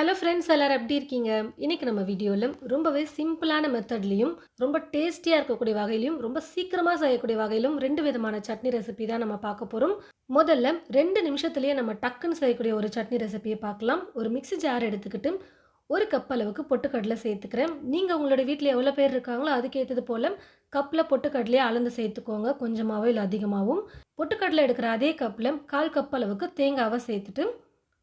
Hello friends எல்லோரும் எப்படி இருக்கீங்க? இன்னைக்கு நம்ம வீடியோவில் ரொம்பவே சிம்பிளான மெத்தட்லையும் ரொம்ப டேஸ்டியாக இருக்கக்கூடிய வகையிலும் ரொம்ப சீக்கிரமாக செய்யக்கூடிய வகையிலும் ரெண்டு விதமான சட்னி ரெசிபி தான் நம்ம பார்க்க போகிறோம் முதல்ல ரெண்டு நிமிஷத்துலேயே நம்ம டக்குன்னு செய்யக்கூடிய ஒரு சட்னி ரெசிபியை பார்க்கலாம். ஒரு மிக்ஸி ஜார் எடுத்துக்கிட்டு ஒரு கப் அளவுக்கு பொட்டுக்கடலை சேர்த்துக்கிறேன். நீங்கள் உங்களோட வீட்டில் எவ்வளோ பேர் இருக்காங்களோ அதுக்கேற்றது போல் கப்பில் பொட்டுக்கடலையே அளந்து சேர்த்துக்கோங்க. கொஞ்சமாகவோ இல்லை அதிகமாகவும் பொட்டுக்கடலை எடுக்கிற அதே கப்பில் கால் கப் அளவுக்கு தேங்காவை சேர்த்துட்டு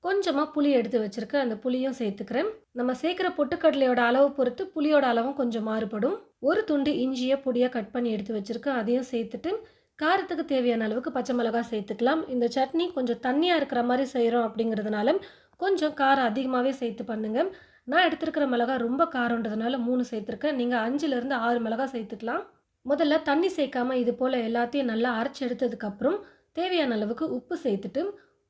கொஞ்சமாக புளி எடுத்து வச்சுருக்கேன் அந்த புளியும் சேர்த்துக்கிறேன். நம்ம சேர்க்குற பொட்டுக்கடலையோட அளவு பொறுத்து புளியோட அளவும் கொஞ்சம் மாறுபடும். ஒரு துண்டு இஞ்சியை பொடியாக கட் பண்ணி எடுத்து வச்சுருக்கேன். அதையும் சேர்த்துட்டு காரத்துக்கு தேவையான அளவுக்கு பச்சை மிளகாய் சேர்த்துக்கலாம். இந்த சட்னி கொஞ்சம் தண்ணியாக இருக்கிற மாதிரி செய்கிறோம் அப்படிங்கிறதுனால கொஞ்சம் காரம் அதிகமாகவே சேர்த்து பண்ணுங்கள் நான் எடுத்துருக்கிற மிளகாய் ரொம்ப காரன்றதுனால மூணு சேர்த்துருக்கேன். நீங்கள் அஞ்சுலேருந்து ஆறு மிளகாய் சேர்த்துக்கலாம். முதல்ல தண்ணி சேர்க்காமல் இது போல் எல்லாத்தையும் நல்லா அரைச்சி எடுத்ததுக்கப்புறம் தேவையான அளவுக்கு உப்பு சேர்த்துட்டு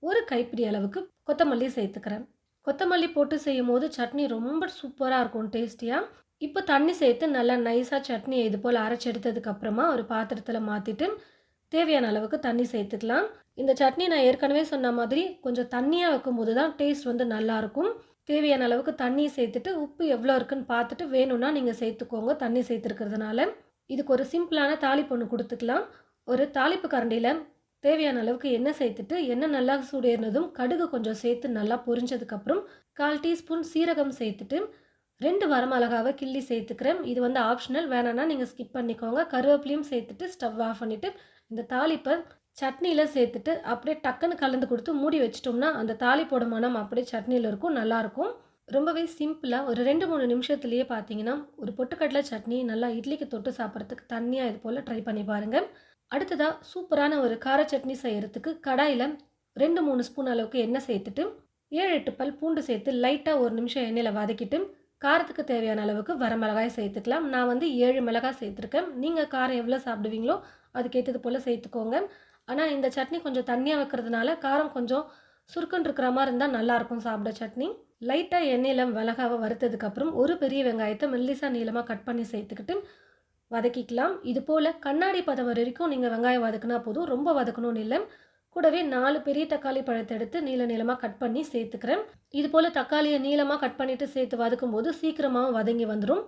ஒரு கைப்பிடி அளவுக்கு கொத்தமல்லி சேர்த்துக்கிறேன். கொத்தமல்லி போட்டு செய்யும் போது சட்னி ரொம்ப சூப்பராக இருக்கும் டேஸ்டியாக இப்போ தண்ணி சேர்த்து நல்லா நைஸாக சட்னியை இது போல் அரைச்சி எடுத்ததுக்கப்புறமா ஒரு பாத்திரத்தில் மாற்றிட்டு தேவையான அளவுக்கு தண்ணி சேர்த்துக்கலாம். இந்த சட்னி நான் ஏற்கனவே சொன்ன மாதிரி கொஞ்சம் தண்ணியாக வைக்கும்போது தான் டேஸ்ட் வந்து நல்லாயிருக்கும் தேவையான அளவுக்கு தண்ணி சேர்த்துட்டு உப்பு எவ்வளோ இருக்குன்னு பார்த்துட்டு வேணும்னா நீங்கள் சேர்த்துக்கோங்க தண்ணி சேர்த்துருக்கிறதுனால. இதுக்கு ஒரு சிம்பிளான தாளிப்பு ஒன்று கொடுத்துக்கலாம். ஒரு தாளிப்பு கரண்டியில் தேவையான அளவுக்கு எண்ணெய் சேர்த்துட்டு எண்ணெய் நல்லா சூடேறினதும் கடுகு கொஞ்சம் சேர்த்து நல்லா பொரிஞ்சதுக்கப்புறம் கால் டீஸ்பூன் சீரகம் சேர்த்துட்டு ரெண்டு வரமிளகாவை கிள்ளி சேர்த்துக்கிறேன். இது வந்து ஆப்ஷனல் வேணான்னா நீங்கள் ஸ்கிப் பண்ணிக்கோங்க. கருவேப்பிலையும் சேர்த்துட்டு ஸ்டவ் ஆஃப் பண்ணிவிட்டு இந்த தாளிப்பை சட்னியில் சேர்த்துட்டு அப்படியே டக்குன்னு கலந்து கொடுத்து மூடி வச்சிட்டோம்னா அந்த தாளிப்போட மனம் அப்படியே சட்னியில் இருக்கும் நல்லாயிருக்கும் ரொம்பவே சிம்பிளாக ஒரு ரெண்டு மூணு நிமிஷத்துலேயே பார்த்தீங்கன்னா ஒரு பொட்டுக்கடலை சட்னி நல்லா இட்லிக்கு தொட்டு சாப்பிட்றதுக்கு தண்ணியாக இது போல் ட்ரை பண்ணி பாருங்கள் அடுத்ததாக சூப்பரான ஒரு கார சட்னி செய்கிறதுக்கு கடாயில் ரெண்டு மூணு ஸ்பூன் அளவுக்கு எண்ணெய் சேர்த்துட்டு ஏழு எட்டு பல் பூண்டு சேர்த்து லைட்டாக ஒரு நிமிஷம் எண்ணெயில் வதக்கிட்டு காரத்துக்கு தேவையான அளவுக்கு வர மிளகாய் சேர்த்துக்கலாம். நான் வந்து ஏழு மிளகாய் சேர்த்துருக்கேன். நீங்கள் காரம் எவ்வளோ சாப்பிடுவீங்களோ அதுக்கேற்றது போல் சேர்த்துக்கோங்க. ஆனால் இந்த சட்னி கொஞ்சம் தண்ணியாக வைக்கிறதுனால காரம் கொஞ்சம் சுருக்குன்னு இருக்கிற மாதிரி இருந்தால் நல்லாயிருக்கும் சாப்பிட சட்னி. லைட்டாக எண்ணெயில் மிளகாவை வறுத்ததுக்கப்புறம் ஒரு பெரிய வெங்காயத்தை மெல்லிசா நீளமாக கட் பண்ணி சேர்த்துக்கிட்டு வதக்கிக்கலாம். இது போல் கண்ணாடி பதம் வரைக்கும் நீங்கள் வெங்காயம் வதக்குனா போதும். ரொம்ப வதக்கணும்னு இல்லை. கூடவே நாலு பெரிய தக்காளி பழத்தை எடுத்து நீள நீளமாக கட் பண்ணி சேர்த்துக்கிறேன். இது போல் தக்காளியை நீளமாக கட் பண்ணிவிட்டு சேர்த்து வதக்கும் போது சீக்கிரமாகவும் வதங்கி வந்துடும்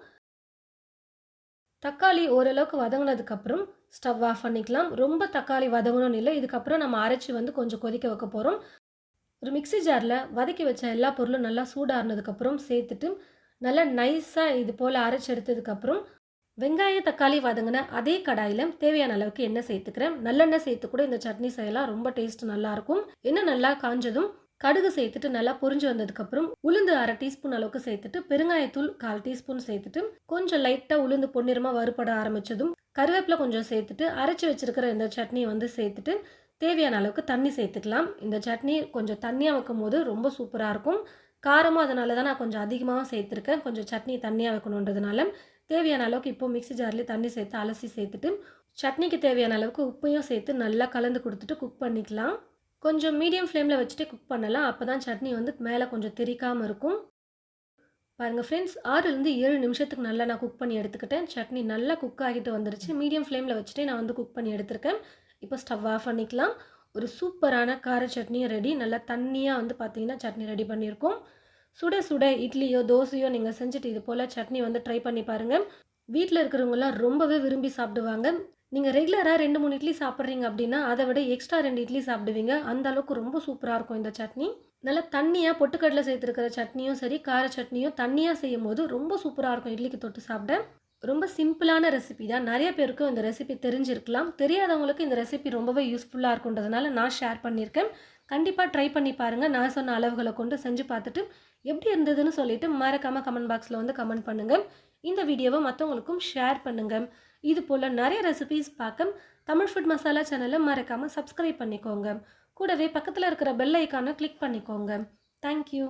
தக்காளி ஓரளவுக்கு வதங்கினதுக்கப்புறம் ஸ்டவ் ஆஃப் பண்ணிக்கலாம். ரொம்ப தக்காளி வதங்கணும்னு இல்லை. இதுக்கப்புறம் நம்ம அரைச்சி வந்து கொஞ்சம் கொதிக்க வைக்க போகிறோம் ஒரு மிக்சி ஜாரில் வதக்கி வச்ச எல்லா பொருளும் நல்லா சூடாறினதுக்கப்புறம் சேர்த்துட்டு நல்லா நைஸாக இது போல் அரைச்சி எடுத்ததுக்கப்புறம் வெங்காய தக்காளி வதங்கின அதே கடாயில் தேவையான அளவுக்கு எண்ணெய் சேர்த்துக்கிறேன். நல்லெண்ணெய் சேர்த்து கூட இந்த சட்னி செய்யலாம். ரொம்ப டேஸ்ட் நல்லாயிருக்கும் எண்ணெய் நல்லா காஞ்சதும் கடுகு சேர்த்துட்டு நல்லா பொரிஞ்சு வந்ததுக்கப்புறம் உளுந்து அரை டீஸ்பூன் அளவுக்கு சேர்த்துட்டு பெருங்காயத்தூள் கால் டீஸ்பூன் சேர்த்துட்டு கொஞ்சம் லைட்டாக உளுந்து பொன்னிறமாக வறுபட ஆரம்பிச்சதும் கருவேப்பிலை கொஞ்சம் சேர்த்துட்டு அரைச்சி வச்சிருக்கிற இந்த சட்னியை வந்து சேர்த்துட்டு தேவையான அளவுக்கு தண்ணி சேர்த்துக்கலாம். இந்த சட்னி கொஞ்சம் தண்ணியாக வைக்கும் போது ரொம்ப சூப்பராக இருக்கும். காரமும் அதனால தான் நான் கொஞ்சம் அதிகமாக சேர்த்துருக்கேன். கொஞ்சம் சட்னி தண்ணியாக வைக்கணுன்றதுனால தேவையான அளவுக்கு இப்போ மிக்ஸி ஜார்லேயே தண்ணி சேர்த்து அலசி சேர்த்துட்டு சட்னிக்கு தேவையான அளவுக்கு உப்பையும் சேர்த்து நல்லா கலந்து கொடுத்துட்டு குக் பண்ணிக்கலாம். கொஞ்சம் மீடியம் ஃப்ளேமில் வச்சுட்டு குக் பண்ணலாம். அப்போ தான் சட்னி வந்து மேலே கொஞ்சம் தெரிக்காமல் இருக்கும். பாருங்கள் ஃப்ரெண்ட்ஸ் ஆறுலேருந்து ஏழு நிமிஷத்துக்கு நல்லா நான் குக் பண்ணி எடுத்துக்கிட்டேன். சட்னி நல்லா குக் ஆகிட்டு வந்துருச்சு. மீடியம் ஃப்ளேமில் வச்சுட்டு நான் வந்து குக் பண்ணி எடுத்திருக்கேன். இப்போ ஸ்டவ் ஆஃப் பண்ணிக்கலாம். ஒரு சூப்பரான கார சட்னியும் ரெடி நல்லா தண்ணியாக வந்து பார்த்தீங்கன்னா சட்னி ரெடி பண்ணியிருக்கோம். சுட சுட இட்லியோ தோசையோ நீங்கள் செஞ்சுட்டு இது போல் சட்னி வந்து ட்ரை பண்ணி பாருங்கள் வீட்டில் இருக்கிறவங்களாம் ரொம்பவே விரும்பி சாப்பிடுவாங்க. நீங்கள் ரெகுலராக ரெண்டு மூணு இட்லி சாப்பிட்றீங்க அப்படின்னா அதை விட எக்ஸ்ட்ரா ரெண்டு இட்லி சாப்பிடுவீங்க. அந்த அளவுக்கு ரொம்ப சூப்பராக இருக்கும் இந்த சட்னி. நல்லா தண்ணியாக பொட்டுக்கடலை சேர்த்துருக்கிற சட்னியும் சரி கார சட்னியும் தண்ணியாக செய்யும் போது ரொம்ப சூப்பராக இருக்கும் இட்லிக்கு தொட்டு சாப்பிட. ரொம்ப சிம்பிளான ரெசிபி தான். நிறைய பேருக்கும் இந்த ரெசிபி தெரிஞ்சிருக்கலாம். தெரியாதவங்களுக்கு இந்த ரெசிபி ரொம்பவே யூஸ்ஃபுல்லாக இருக்குன்றதுனால நான் ஷேர் பண்ணியிருக்கேன். கண்டிப்பாக ட்ரை பண்ணி பாருங்கள் நான் சொன்ன அளவுகளை கொண்டு செஞ்சு பார்த்துட்டு எப்படி இருந்ததுன்னு சொல்லிட்டு மறக்காமல் கமெண்ட் பாக்ஸில் வந்து கமெண்ட் பண்ணுங்கள் இந்த வீடியோவை மற்றவங்களுக்கும் ஷேர் பண்ணுங்கள் இது போல் நிறைய ரெசிபீஸ் பார்க்க தமிழ் ஃபுட் மசாலா சேனலை மறக்காமல் சப்ஸ்கிரைப் பண்ணிக்கோங்க. கூடவே பக்கத்தில் இருக்கிற பெல் ஐக்கானை கிளிக் பண்ணிக்கோங்க. தேங்க்யூ